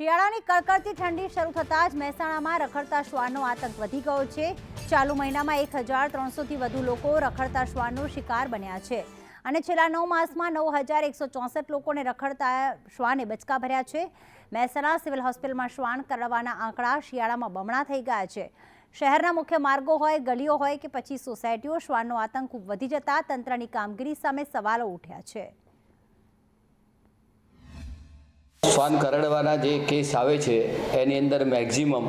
શિયાળાની કડકડતી ઠંડી શરૂ થતાં જ મહેસાણામાં રખડતા શ્વાનનો આતંક વધી ગયો છે. ચાલુ મહિનામાં એક હજાર ત્રણસોથી વધુ લોકો રખડતા શ્વાનનો શિકાર બન્યા છે. અને છેલ્લા નવ માસમાં નવ હજાર એકસો ચોસઠ લોકોને રખડતા શ્વાને બચકા ભર્યા છે. મહેસાણા સિવિલ હોસ્પિટલમાં શ્વાન કરવાના આંકડા શિયાળામાં બમણા થઈ ગયા છે. શહેરના મુખ્ય માર્ગો હોય, ગલીઓ હોય કે પછી સોસાયટીઓ, શ્વાનનો આતંક વધી જતા તંત્રની કામગીરી સામે સવાલો ઉઠ્યા છે. શ્વાન કરડવાના જે કેસ આવે છે, એની અંદર મેક્ઝિમમ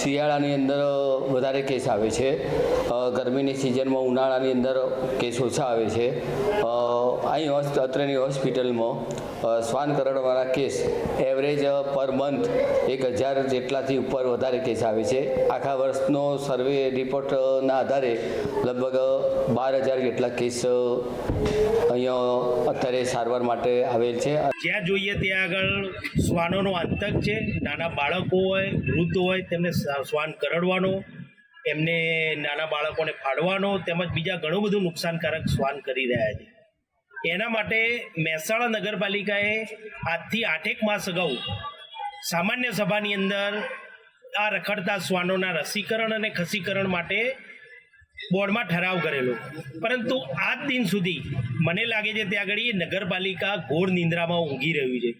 શિયાળાની અંદર વધારે કેસ આવે છે. ગરમીની સિઝનમાં ઉનાળાની અંદર કેસ ઓછા આવે છે. અહીં અત્રેની હોસ્પિટલમાં શ્વાન કરડવાના કેસ એવરેજ પર મંથ એક હજાર જેટલાથી ઉપર વધારે કેસ આવે છે. આખા વર્ષનો સર્વે રિપોર્ટના આધારે લગભગ બાર હજાર જેટલા કેસ અહીંયા સારવાર માટે આવેલ છે. જ્યાં જોઈએ ત્યાં આગળ શ્વાનોનો આતંક છે. નાના બાળકો હોય, વૃદ્ધ હોય, તેમને શ્વાન કરડવાનો, એમને નાના બાળકોને ફાડવાનો, તેમજ બીજા ઘણું બધું નુકસાનકારક શ્વાન કરી રહ્યા છે. એના માટે મહેસાણા નગરપાલિકાએ આજથી આઠેક માસ અગાઉ સામાન્ય સભાની અંદર આ રખડતા શ્વાનોના રસીકરણ અને ખસીકરણ માટે બોર્ડમાં ઠરાવ કરેલો. પરંતુ આજ દિન સુધી મને લાગે છે ત્યાં આગળ નગરપાલિકા ઘોર નિંદ્રામાં ઊંઘી રહ્યું છે.